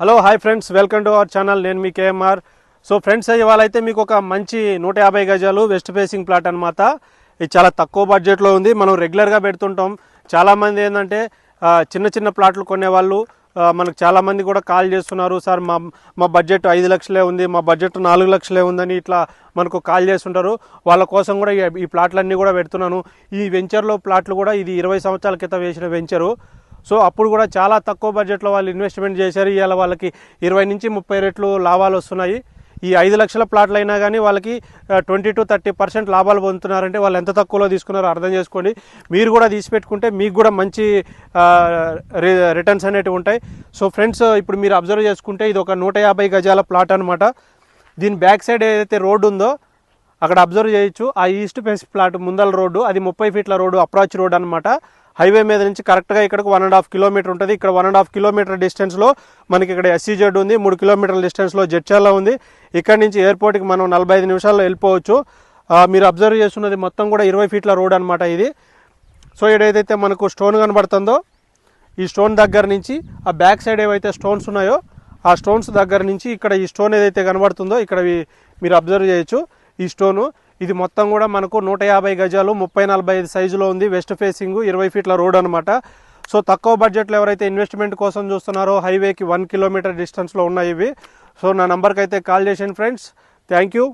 Hello hi friends welcome to our channel నేను మీ KMR. So friends ఇవాళ అయితే మీకు ఒక మంచి నూట యాభై గజాలు వెస్ట్ ఫేసింగ్ ప్లాట్ అనమాట ఇది చాలా తక్కువ బడ్జెట్లో ఉంది. మనం రెగ్యులర్గా పెడుతుంటాం. చాలామంది ఏంటంటే చిన్న చిన్న ప్లాట్లు కొనేవాళ్ళు. మనకు చాలామంది కూడా కాల్ చేస్తున్నారు. సార్ మా మా బడ్జెట్ ఐదు లక్షలే ఉంది. మా బడ్జెట్ నాలుగు లక్షలే ఉందని ఇట్లా మనకు కాల్ చేస్తుంటారు. వాళ్ళ కోసం కూడా ఈ- ఈ ప్లాట్లన్నీ కూడా పెడుతున్నాను. ఈ వెంచర్లో ప్లాట్లు కూడా ఇది ఇరవై సంవత్సరాల క్రితం వేసిన వెంచరు సో అప్పుడు కూడా చాలా తక్కువ బడ్జెట్లో వాళ్ళు ఇన్వెస్ట్మెంట్ చేశారు. ఇవాళ వాళ్ళకి ఇరవై నుంచి ముప్పై రెట్లు లాభాలు వస్తున్నాయి. ఈ ఐదు లక్షల ప్లాట్లు అయినా కానీ వాళ్ళకి ట్వంటీ టు థర్టీ పర్సెంట్ లాభాలు పొందుతున్నారంటే వాళ్ళు ఎంత తక్కువలో తీసుకున్నారో అర్థం చేసుకోండి. మీరు కూడా తీసిపెట్టుకుంటే మీకు కూడా మంచి రిటర్న్స్ అనేటివి ఉంటాయి. సో ఫ్రెండ్స్ ఇప్పుడు మీరు అబ్జర్వ్ చేసుకుంటే ఇది ఒక నూట యాభై గజాల ప్లాట్ అనమాట దీని బ్యాక్ సైడ్ ఏదైతే రోడ్డు ఉందో అక్కడ అబ్జర్వ్ చేయొచ్చు. ఆ ఈస్ట్ ఫేస్ ప్లాట్ ముందల రోడ్డు అది ముప్పై ఫీట్ల రోడ్డు అప్రాచ్ రోడ్ అనమాట హైవే మీద నుంచి కరెక్ట్గా ఇక్కడికి వన్ అండ్ హాఫ్ కిలోమీటర్ ఉంటుంది. ఇక్కడ వన్ అండ్ హాఫ్ కిలోమీటర్ డిస్టెన్స్లో మనకి ఇక్కడ ఎస్సీజెడ్ ఉంది. మూడు కిలోమీటర్ల డిస్టెన్స్లో జడ్చర్ల ఉంది. ఇక్కడ నుంచి ఎయిర్పోర్ట్కి మనం నలభై ఐదు నిమిషాల్లో వెళ్ళిపోవచ్చు. మీరు అబ్జర్వ్ చేస్తున్నది మొత్తం కూడా ఇరవై ఫీట్ల రోడ్ అనమాట ఇది. సో ఏదైతే మనకు స్టోన్ కనబడుతుందో ఈ స్టోన్ దగ్గర నుంచి ఆ బ్యాక్ సైడ్ ఏవైతే స్టోన్స్ ఉన్నాయో ఆ స్టోన్స్ దగ్గర నుంచి ఇక్కడ ఈ స్టోన్ ఏదైతే కనబడుతుందో ఇక్కడ మీరు అబ్జర్వ్ చేయొచ్చు. ఈ స్టోను ఇది మొత్తం కూడా మనకు నూట యాభై గజాలు ముప్పై నలభై ఐదు సైజులో ఉంది. వెస్ట్ ఫేసింగ్ ఇరవై ఫీట్ల రోడ్ అనమాట సో తక్కువ బడ్జెట్లో ఎవరైతే ఇన్వెస్ట్మెంట్ కోసం చూస్తున్నారో హైవేకి వన్ కిలోమీటర్ డిస్టెన్స్లో ఉన్నాయి ఇవి. సో నా నంబర్కి అయితే కాల్ చేసాను ఫ్రెండ్స్ థ్యాంక్ యూ